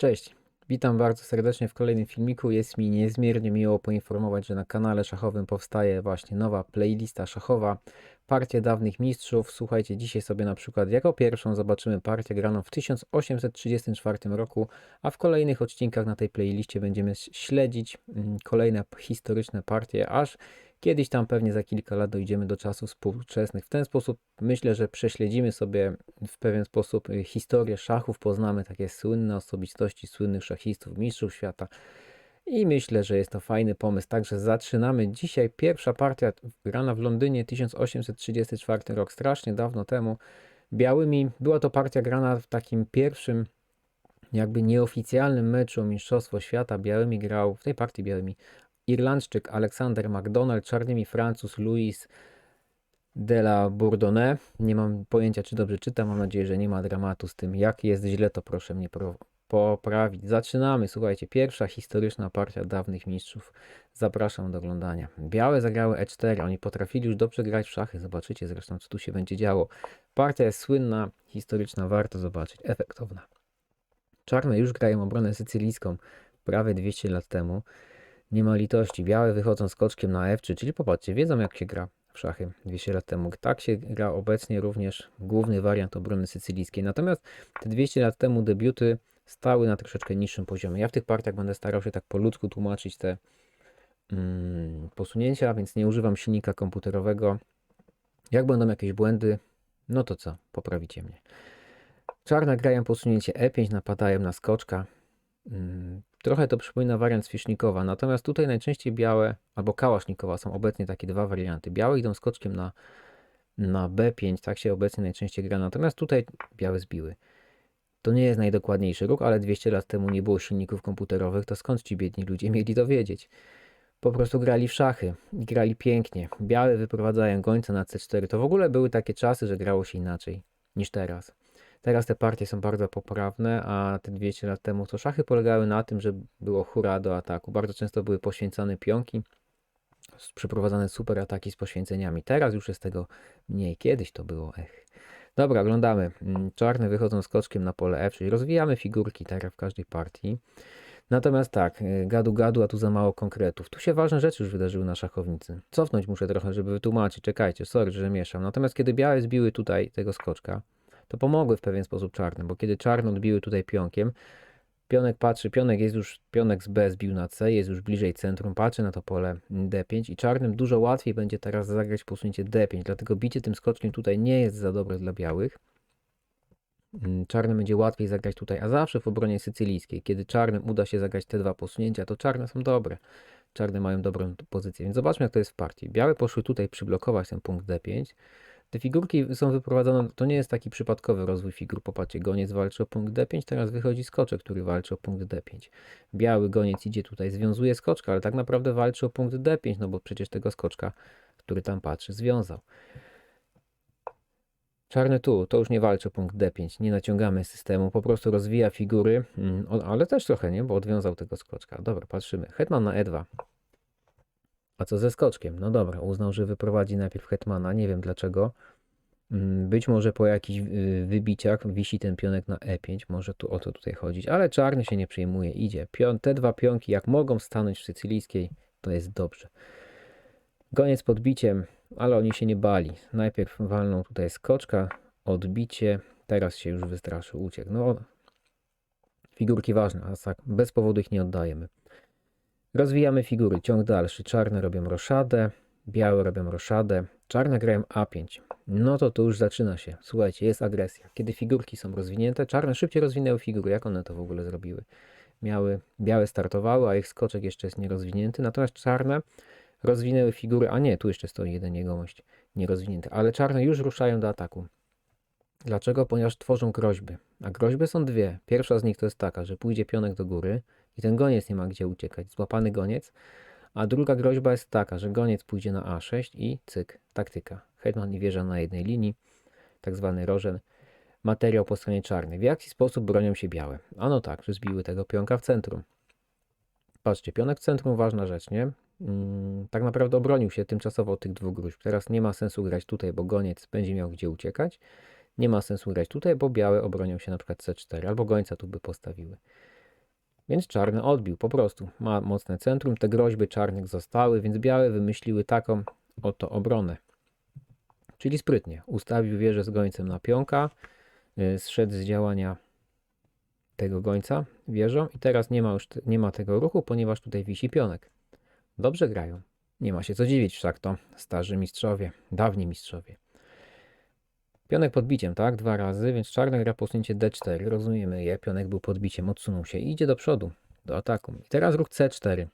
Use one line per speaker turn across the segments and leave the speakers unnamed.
Cześć, witam bardzo serdecznie w kolejnym filmiku. Jest mi niezmiernie miło poinformować, że na kanale szachowym powstaje właśnie nowa playlista szachowa, partie dawnych mistrzów. Słuchajcie, dzisiaj sobie na przykład jako pierwszą zobaczymy partię graną w 1834 roku, a w kolejnych odcinkach na tej playliście będziemy śledzić mm, kolejne historyczne partie, aż Kiedyś tam pewnie za kilka lat dojdziemy do czasów współczesnych. W ten sposób myślę, że prześledzimy sobie w pewien sposób y, historię szachów, poznamy takie słynne osobistości, słynnych szachistów, mistrzów świata. I myślę, że jest to fajny pomysł. Także zaczynamy dzisiaj. Pierwsza partia grana w Londynie 1834 rok, strasznie dawno temu. Białymi była to partia grana w takim pierwszym jakby nieoficjalnym meczu o Mistrzostwo Świata. Białymi grał, w tej partii białymi Irlandczyk Aleksander MacDonald, czarnymi Francuz Louis de la Bourdonnais. Nie mam pojęcia, czy dobrze czytam. Mam nadzieję, że nie ma dramatu z tym. Jak jest źle, to proszę mnie poprawić. Zaczynamy. Słuchajcie, pierwsza historyczna partia dawnych mistrzów. Zapraszam do oglądania. Białe zagrały E4. Oni potrafili już dobrze grać w szachy. Zobaczycie zresztą, co tu się będzie działo. Partia jest słynna, historyczna, warto zobaczyć. Efektowna. Czarne już grają obronę sycylijską prawie 200 lat temu. Nie ma litości. Białe wychodzą skoczkiem na F3, czyli popatrzcie, wiedzą jak się gra w szachy 200 lat temu. Tak się gra obecnie również główny wariant obrony sycylijskiej. Natomiast te 200 lat temu debiuty stały na troszeczkę niższym poziomie. Ja w tych partiach będę starał się tak po ludzku tłumaczyć te mm, posunięcia, więc nie używam silnika komputerowego. Jak będą jakieś błędy, no to co, poprawicie mnie. Czarne grają posunięcie E5, napadają na skoczka. Mm, trochę to przypomina wariant Swisznikowa, natomiast tutaj najczęściej białe albo Kałasznikowa są obecnie takie dwa warianty. Białe idą skoczkiem na, na B5, tak się obecnie najczęściej gra, natomiast tutaj białe zbiły. To nie jest najdokładniejszy ruch, ale 200 lat temu nie było silników komputerowych, to skąd ci biedni ludzie mieli to wiedzieć? Po prostu grali w szachy i grali pięknie. Białe wyprowadzają gońca na C4. To w ogóle były takie czasy, że grało się inaczej niż teraz. Teraz te partie są bardzo poprawne, a te 200 lat temu to szachy polegały na tym, że było hura do ataku. Bardzo często były poświęcane pionki, przeprowadzane super ataki z poświęceniami. Teraz już jest tego mniej. Kiedyś to było, ech. Dobra, oglądamy. Mm, czarne wychodzą skoczkiem na pole F, czyli rozwijamy figurki, jak w każdej partii. Natomiast tak, y, gadu gadu, a tu za mało konkretów. Tu się ważne rzeczy już wydarzyły na szachownicy. Cofnąć muszę trochę, żeby wytłumaczyć. Czekajcie, sorry, że mieszam. Natomiast kiedy białe zbiły tutaj tego skoczka, to pomogły w pewien sposób czarnym, bo kiedy czarne odbiły tutaj pionkiem, pionek patrzy, pionek jest już, pionek z B zbił na C, jest już bliżej centrum, patrzy na to pole D5 i czarnym dużo łatwiej będzie teraz zagrać posunięcie D5, dlatego bicie tym skoczkiem tutaj nie jest za dobre dla białych. Mm, czarnym będzie łatwiej zagrać tutaj, a zawsze w obronie sycylijskiej, kiedy czarnym uda się zagrać te dwa posunięcia, to czarne są dobre. Czarne mają dobrą pozycję, więc zobaczmy jak to jest w partii. Białe poszły tutaj przyblokować ten punkt D5, te figurki są wyprowadzone, to nie jest taki przypadkowy rozwój figur. Popatrzcie, goniec walczy o punkt D5, teraz wychodzi skoczek, który walczy o punkt D5. Biały goniec idzie tutaj, związuje skoczka, ale tak naprawdę walczy o punkt D5, no bo przecież tego skoczka, który tam patrzy, związał. Czarny tu, to już nie walczy o punkt D5, nie naciągamy systemu, po prostu rozwija figury, mm, ale też trochę nie, bo odwiązał tego skoczka. Dobra, patrzymy. Hetman na E2. A co ze skoczkiem? No dobra, uznał, że wyprowadzi najpierw hetmana, nie wiem dlaczego. Mm, być może po jakichś y, wybiciach wisi ten pionek na E5, może tu o to tutaj chodzić, ale czarny się nie przejmuje, idzie. Pion, te dwa pionki, jak mogą stanąć w sycylijskiej, to jest dobrze. Goniec pod biciem, ale oni się nie bali. Najpierw walną tutaj skoczka, odbicie, teraz się już wystraszył, uciekł. No, figurki ważne, a tak bez powodu ich nie oddajemy. Rozwijamy figury, ciąg dalszy. Czarne robią roszadę, białe robią roszadę, czarne grają A5. No to tu już zaczyna się. Słuchajcie, jest agresja. Kiedy figurki są rozwinięte, czarne szybciej rozwinęły figury. Jak one to w ogóle zrobiły? Miały, białe startowały, a ich skoczek jeszcze jest nierozwinięty, natomiast czarne rozwinęły figury, a nie, tu jeszcze stoi jeden jegomość nierozwinięty, ale czarne już ruszają do ataku. Dlaczego? Ponieważ tworzą groźby. A groźby są dwie. Pierwsza z nich to jest taka, że pójdzie pionek do góry, i ten goniec nie ma gdzie uciekać. Złapany goniec. A druga groźba jest taka, że goniec pójdzie na A6 i cyk, taktyka. Hetman i wieża na jednej linii, tak zwany rożen. Materiał po stronie czarnej. W jaki sposób bronią się białe? Ano tak, że zbiły tego pionka w centrum. Patrzcie, pionek w centrum, ważna rzecz, nie? Hmm, tak naprawdę obronił się tymczasowo od tych dwóch gruźb. Teraz nie ma sensu grać tutaj, bo goniec będzie miał gdzie uciekać. Nie ma sensu grać tutaj, bo białe obronią się na przykład C4, albo gońca tu by postawiły. Więc czarny odbił po prostu. Ma mocne centrum, te groźby czarnych zostały, więc białe wymyśliły taką oto obronę. Czyli sprytnie. Ustawił wieżę z gońcem na pionka, y, zszedł z działania tego gońca wieżą i teraz nie ma już nie ma tego ruchu, ponieważ tutaj wisi pionek. Dobrze grają. Nie ma się co dziwić, wszak to starzy mistrzowie, dawni mistrzowie. Pionek podbiciem, tak? Dwa razy, więc czarna gra posunięcie D4. Rozumiemy je. Pionek był podbiciem, odsunął się i idzie do przodu, do ataku. I teraz ruch C4.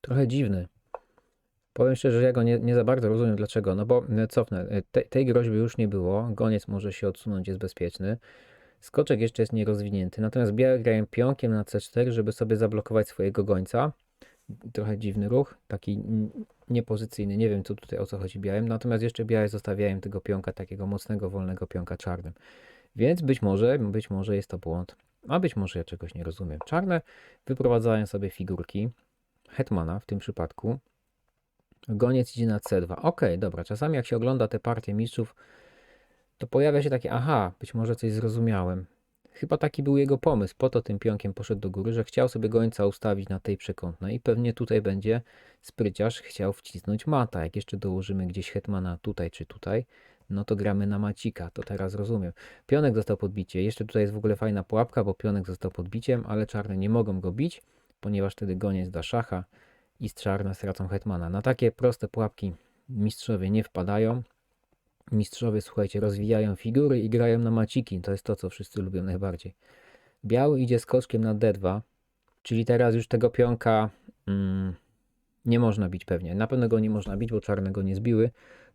Trochę dziwny. Powiem szczerze, że ja go nie, nie za bardzo rozumiem dlaczego. No bo e, cofnę. e, Te, tej groźby już nie było. Goniec może się odsunąć, jest bezpieczny. Skoczek jeszcze jest nierozwinięty. Natomiast białe grają pionkiem na C4, żeby sobie zablokować swojego gońca. Trochę dziwny ruch, taki niepozycyjny. Nie wiem, co tutaj o co chodzi białym. Natomiast jeszcze białe zostawiają tego pionka, takiego mocnego, wolnego pionka czarnym. Więc być może, być może jest to błąd. A być może ja czegoś nie rozumiem. Czarne wyprowadzają sobie figurki. Hetmana w tym przypadku. Goniec idzie na C2. Ok, dobra. Czasami jak się ogląda te partie mistrzów, to pojawia się takie, aha, być może coś zrozumiałem. Chyba taki był jego pomysł, po to tym pionkiem poszedł do góry, że chciał sobie gońca ustawić na tej przekątnej i pewnie tutaj będzie spryciarz chciał wcisnąć mata. Jak jeszcze dołożymy gdzieś hetmana tutaj czy tutaj, no to gramy na macika, to teraz rozumiem. Pionek został podbicie, jeszcze tutaj jest w ogóle fajna pułapka, bo pionek został podbiciem, ale czarne nie mogą go bić, ponieważ wtedy goniec da szacha i z czarne stracą hetmana. Na takie proste pułapki mistrzowie nie wpadają, Mistrzowie, słuchajcie, rozwijają figury i grają na maciki. To jest to, co wszyscy lubią najbardziej. Biały idzie skoczkiem na D2, czyli teraz już tego pionka mm, nie można bić pewnie. Na pewno go nie można bić, bo czarne go nie zbiły.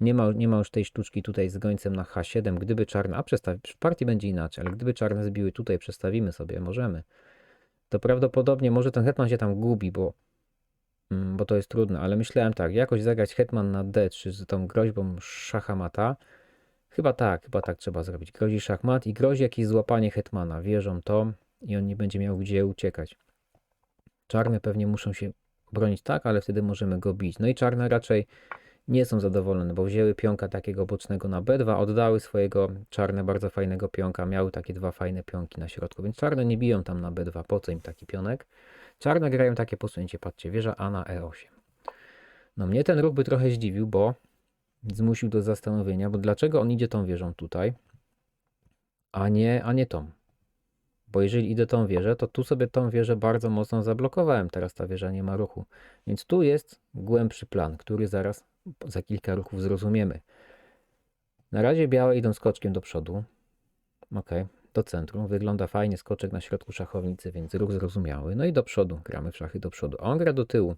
Nie ma, nie ma już tej sztuczki tutaj z gońcem na H7. Gdyby czarne, a przestawi, w partii będzie inaczej, ale gdyby czarne zbiły tutaj, przestawimy sobie, możemy. To prawdopodobnie może ten hetman się tam gubi, bo bo to jest trudne, ale myślałem tak, jakoś zagrać hetman na d3 z tą groźbą szachamata. Chyba tak, chyba tak trzeba zrobić. Grozi szachmat i grozi jakieś złapanie hetmana. Wierzą to i on nie będzie miał gdzie uciekać. Czarne pewnie muszą się bronić tak, ale wtedy możemy go bić. No i czarne raczej nie są zadowolone, bo wzięły pionka takiego bocznego na b2, oddały swojego czarne bardzo fajnego pionka, miały takie dwa fajne pionki na środku, więc czarne nie biją tam na b2, po co im taki pionek? Czarne grają takie posunięcie, patrzcie, wieża A na E8. No mnie ten ruch by trochę zdziwił, bo zmusił do zastanowienia, bo dlaczego on idzie tą wieżą tutaj, a nie, a nie tą? Bo jeżeli idę tą wieżę, to tu sobie tą wieżę bardzo mocno zablokowałem. Teraz ta wieża nie ma ruchu. Więc tu jest głębszy plan, który zaraz za kilka ruchów zrozumiemy. Na razie białe idą skoczkiem do przodu. Ok, do centrum. Wygląda fajnie, skoczek na środku szachownicy, więc ruch zrozumiały. No i do przodu, gramy w szachy do przodu. A on gra do tyłu.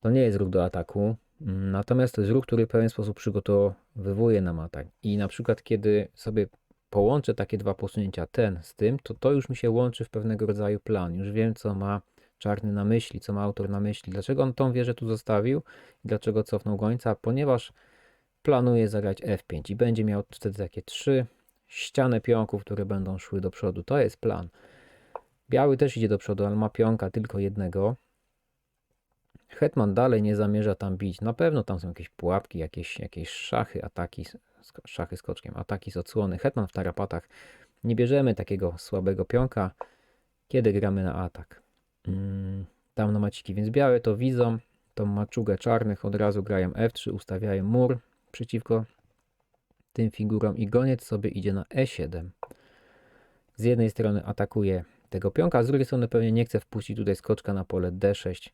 To nie jest ruch do ataku, natomiast to jest ruch, który w pewien sposób przygotowywuje nam atak. I na przykład, kiedy sobie połączę takie dwa posunięcia, ten z tym, to to już mi się łączy w pewnego rodzaju plan. Już wiem, co ma czarny na myśli, co ma autor na myśli. Dlaczego on tą wieżę tu zostawił i dlaczego cofnął gońca? Ponieważ planuje zagrać F5 i będzie miał wtedy takie trzy ściany pionków, które będą szły do przodu. To jest plan. Biały też idzie do przodu, ale ma pionka tylko jednego. Hetman dalej nie zamierza tam bić. Na pewno tam są jakieś pułapki, jakieś, jakieś szachy, ataki, szachy skoczkiem, ataki z odsłony. Hetman w tarapatach. Nie bierzemy takiego słabego pionka, kiedy gramy na atak. Mm, tam na maciki, więc białe to widzą tą maczugę czarnych, od razu grają F3, ustawiają mur przeciwko tym figurom i goniec sobie idzie na E7. Z jednej strony atakuje tego pionka, a z drugiej strony pewnie nie chce wpuścić tutaj skoczka na pole D6,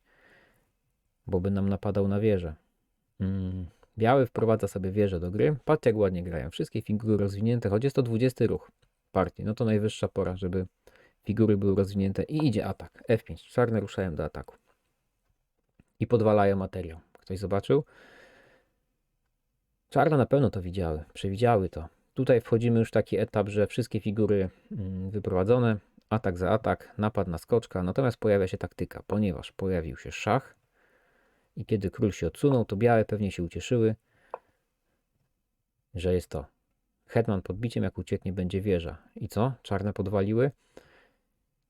bo by nam napadał na wieżę. Mm. Biały wprowadza sobie wieżę do gry. Patrzcie jak ładnie grają. Wszystkie figury rozwinięte, choć jest to 20 ruch partii. No to najwyższa pora, żeby figury były rozwinięte i idzie atak. F5. Czarne ruszają do ataku. I podwalają materiał. Ktoś zobaczył? Czarne na pewno to widziały, przewidziały to. Tutaj wchodzimy już w taki etap, że wszystkie figury mm, wyprowadzone, atak za atak, napad na skoczka, natomiast pojawia się taktyka, ponieważ pojawił się szach i kiedy król się odsunął, to białe pewnie się ucieszyły, że jest to hetman podbiciem, jak ucieknie będzie wieża. I co? Czarne podwaliły?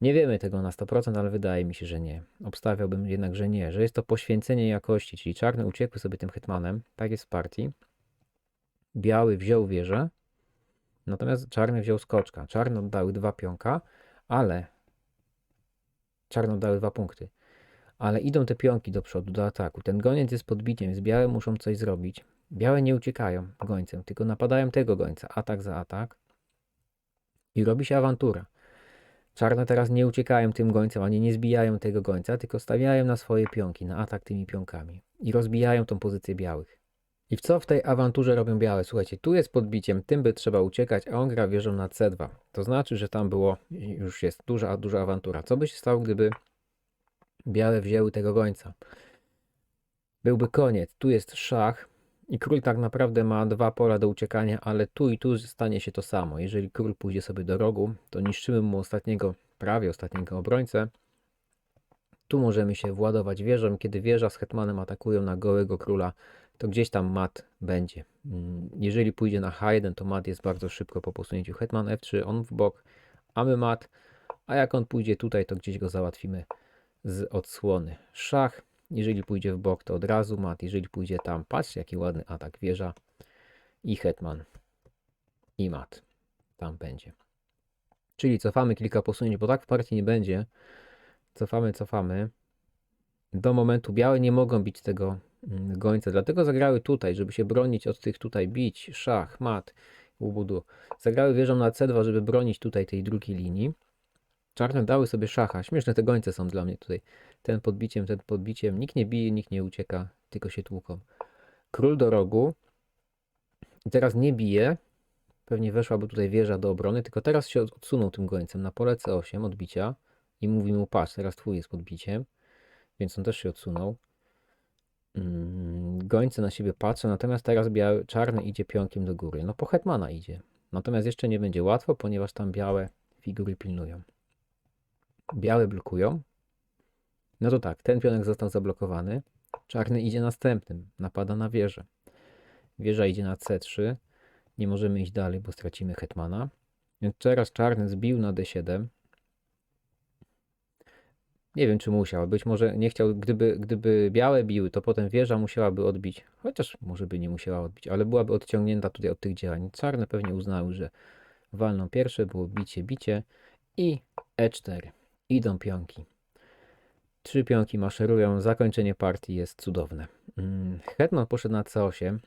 Nie wiemy tego na 100%, ale wydaje mi się, że nie. Obstawiałbym jednak, że nie, że jest to poświęcenie jakości, czyli czarne uciekły sobie tym hetmanem, tak jest w partii. Biały wziął wieżę Natomiast czarny wziął skoczka. Czarne oddały dwa pionka, ale czarne oddały dwa punkty. Ale idą te pionki do przodu, do ataku. Ten goniec jest podbiciem, więc białe muszą coś zrobić. Białe nie uciekają gońcem, tylko napadają tego gońca. Atak za atak. I robi się awantura. Czarne teraz nie uciekają tym gońcem, ani nie zbijają tego gońca, tylko stawiają na swoje pionki, na atak tymi pionkami. I rozbijają tą pozycję białych. I w co w tej awanturze robią białe? Słuchajcie, tu jest podbiciem, tym by trzeba uciekać, a on gra wieżą na C2. To znaczy, że tam było, już jest duża, duża awantura. Co by się stało, gdyby białe wzięły tego gońca? Byłby koniec. Tu jest szach i król tak naprawdę ma dwa pola do uciekania, ale tu i tu stanie się to samo. Jeżeli król pójdzie sobie do rogu, to niszczymy mu ostatniego, prawie ostatniego obrońcę. Tu możemy się władować wieżą. Kiedy wieża z hetmanem atakują na gołego króla, to gdzieś tam mat będzie. Mm, Jeżeli pójdzie na H1, to mat jest bardzo szybko po posunięciu hetman F3, on w bok, a my mat, a jak on pójdzie tutaj, to gdzieś go załatwimy z odsłony. Szach, jeżeli pójdzie w bok, to od razu mat, jeżeli pójdzie tam, patrzcie jaki ładny atak, wieża i hetman i mat, tam będzie. Czyli cofamy kilka posunięć, bo tak w partii nie będzie. Cofamy, cofamy. Do momentu białe nie mogą bić tego mm, gońca, dlatego zagrały tutaj, żeby się bronić od tych tutaj bić, szach, mat, ubudu. Zagrały wieżą na C2, żeby bronić tutaj tej drugiej linii. Czarne dały sobie szacha. Śmieszne te gońce są dla mnie tutaj. Ten podbiciem, ten podbiciem. Nikt nie bije, nikt nie ucieka, tylko się tłuką. Król do rogu. I teraz nie bije. Pewnie weszłaby tutaj wieża do obrony, tylko teraz się odsunął tym gońcem na pole C8 odbicia i mówi mu patrz, teraz twój jest podbiciem, więc on też się odsunął. Mm, Gońce na siebie patrzą, natomiast teraz biały, czarny idzie pionkiem do góry. No po hetmana idzie. Natomiast jeszcze nie będzie łatwo, ponieważ tam białe figury pilnują. Białe blokują. No to tak, ten pionek został zablokowany. Czarny idzie następnym, napada na wieżę. Wieża idzie na C3. Nie możemy iść dalej, bo stracimy hetmana. Więc teraz czarny zbił na D7. Nie wiem, czy musiał. Być może nie chciał, gdyby, gdyby białe biły, to potem wieża musiałaby odbić. Chociaż może by nie musiała odbić, ale byłaby odciągnięta tutaj od tych działań. Czarne pewnie uznały, że walną pierwsze, było bicie, bicie i E4. Idą pionki. Trzy pionki maszerują. Zakończenie partii jest cudowne. Mm, Hetman poszedł na C8.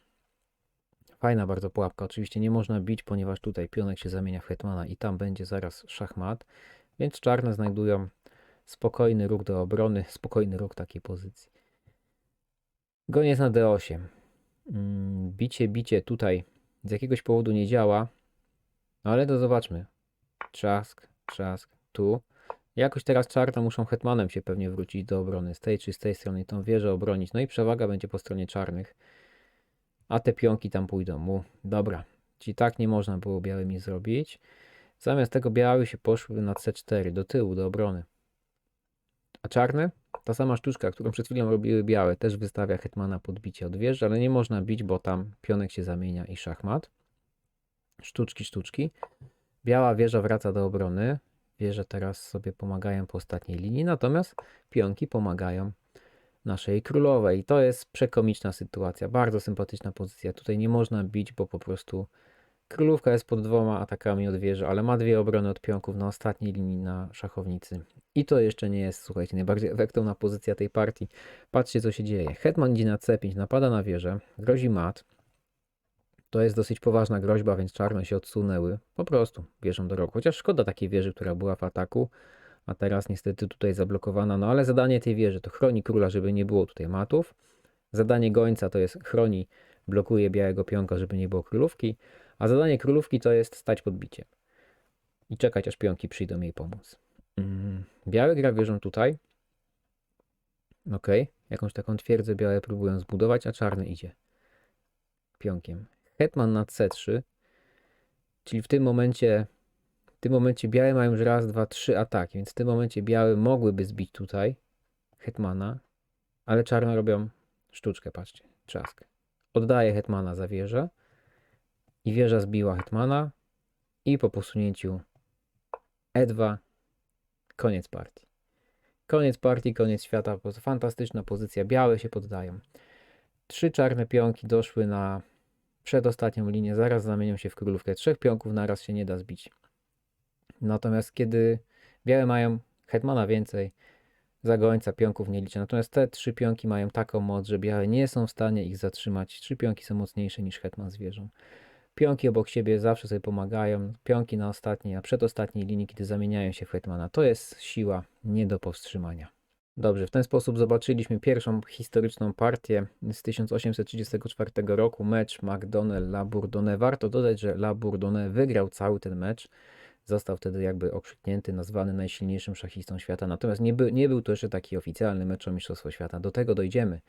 Fajna bardzo pułapka. Oczywiście nie można bić, ponieważ tutaj pionek się zamienia w hetmana i tam będzie zaraz szachmat. Więc czarne znajdują spokojny ruch do obrony, spokojny ruch takiej pozycji. Goniec na D8. Mm, Bicie, bicie tutaj z jakiegoś powodu nie działa, no ale to zobaczmy. Trzask, trzask, tu. Jakoś teraz czarne muszą hetmanem się pewnie wrócić do obrony z tej czy z tej strony tą wieżę obronić. No i przewaga będzie po stronie czarnych. A te pionki tam pójdą mu. Dobra. Czyli tak nie można było białymi zrobić. Zamiast tego biały się poszły na C4, do tyłu, do obrony. A czarne? Ta sama sztuczka, którą przed chwilą robiły białe, też wystawia hetmana pod bicie od wieży, ale nie można bić, bo tam pionek się zamienia i szachmat. Sztuczki, sztuczki. Biała wieża wraca do obrony. Wieże teraz sobie pomagają po ostatniej linii, natomiast pionki pomagają naszej królowej. To jest przekomiczna sytuacja, bardzo sympatyczna pozycja. Tutaj nie można bić, bo po prostu królówka jest pod dwoma atakami od wieży, ale ma dwie obrony od pionków na ostatniej linii na szachownicy. I to jeszcze nie jest, słuchajcie, najbardziej efektowna pozycja tej partii. Patrzcie, co się dzieje. Hetman idzie na C5, napada na wieżę, grozi mat. To jest dosyć poważna groźba, więc czarne się odsunęły. Po prostu wieżą do rogu. Chociaż szkoda takiej wieży, która była w ataku, a teraz niestety tutaj zablokowana. No ale zadanie tej wieży to chroni króla, żeby nie było tutaj matów. Zadanie gońca to jest chroni, blokuje białego pionka, żeby nie było królówki. A zadanie królówki to jest stać pod biciem. I czekać, aż pionki przyjdą jej pomóc. Mm, gra wieżą tutaj. Ok, jakąś taką twierdzę białe próbują zbudować, a czarny idzie pionkiem. Hetman na C3, czyli w tym momencie w tym momencie białe mają już raz, dwa, trzy ataki, więc w tym momencie białe mogłyby zbić tutaj hetmana, ale czarne robią sztuczkę, patrzcie, trzask. Oddaje hetmana za wieżę i wieża zbiła hetmana i po posunięciu E2 koniec partii. Koniec partii, koniec świata. Fantastyczna pozycja. Białe się poddają. Trzy czarne pionki doszły na przedostatnią linię, zaraz zamienią się w królówkę. Trzech pionków naraz się nie da zbić. Natomiast kiedy białe mają hetmana więcej, za gońca pionków nie liczę. Natomiast te trzy pionki mają taką moc, że białe nie są w stanie ich zatrzymać. Trzy pionki są mocniejsze niż hetman zwierzą. Pionki obok siebie zawsze sobie pomagają. Pionki na ostatniej, a przedostatniej linii, kiedy zamieniają się w hetmana. To jest siła nie do powstrzymania. Dobrze, w ten sposób zobaczyliśmy pierwszą historyczną partię z 1834 roku, mecz McDonnell-La Bourdonnais. Warto dodać, że La Bourdonnais wygrał cały ten mecz. Został wtedy jakby okrzyknięty, nazwany najsilniejszym szachistą świata. Natomiast nie, by, nie był to jeszcze taki oficjalny mecz o Mistrzostwo Świata. Do tego dojdziemy.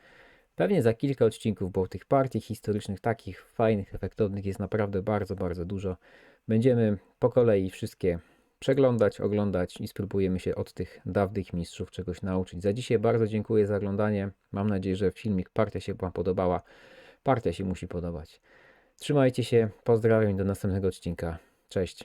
Pewnie za kilka odcinków, bo tych partii historycznych, takich fajnych, efektownych jest naprawdę bardzo, bardzo dużo. Będziemy po kolei wszystkie przeglądać, oglądać i spróbujemy się od tych dawnych mistrzów czegoś nauczyć. Za dzisiaj bardzo dziękuję za oglądanie. Mam nadzieję, że filmik partia się Wam podobała. Partia się musi podobać. Trzymajcie się, pozdrawiam i do następnego odcinka. Cześć.